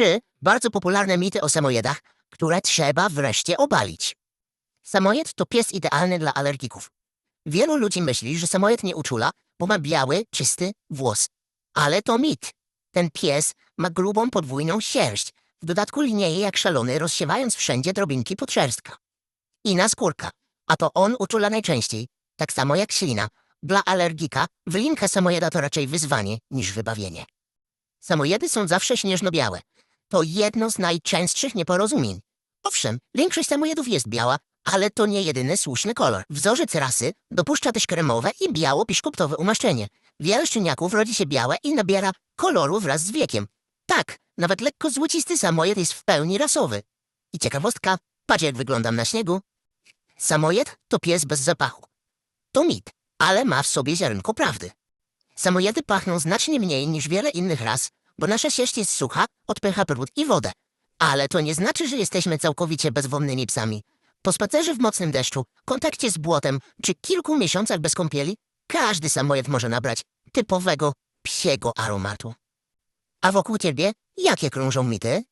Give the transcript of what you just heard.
Trzy bardzo popularne mity o samojedach, które trzeba wreszcie obalić. Samojed to pies idealny dla alergików. Wielu ludzi myśli, że samojed nie uczula, bo ma biały, czysty włos. Ale to mit. Ten pies ma grubą podwójną sierść. W dodatku linieje jak szalony, rozsiewając wszędzie drobinki podszerstka. I na skórka. A to on uczula najczęściej, tak samo jak ślina. Dla alergika wylinka samojeda to raczej wyzwanie niż wybawienie. Samojedy są zawsze śnieżno-białe. To jedno z najczęstszych nieporozumień. Owszem, większość samojedów jest biała, ale to nie jedyny słuszny kolor. Wzorzec rasy dopuszcza też kremowe i biało-piszkoptowe umaszczenie. Wiele szczeniaków rodzi się białe i nabiera koloru wraz z wiekiem. Tak, nawet lekko złocisty samojed jest w pełni rasowy. I ciekawostka, patrz jak wyglądam na śniegu. Samojed to pies bez zapachu. To mit, ale ma w sobie ziarnko prawdy. Samojedy pachną znacznie mniej niż wiele innych ras, bo nasza sierść jest sucha, odpycha brud i wodę. Ale to nie znaczy, że jesteśmy całkowicie bezwonnymi psami. Po spacerze w mocnym deszczu, kontakcie z błotem czy kilku miesiącach bez kąpieli, każdy samojed może nabrać typowego psiego aromatu. A wokół ciebie jakie krążą mity?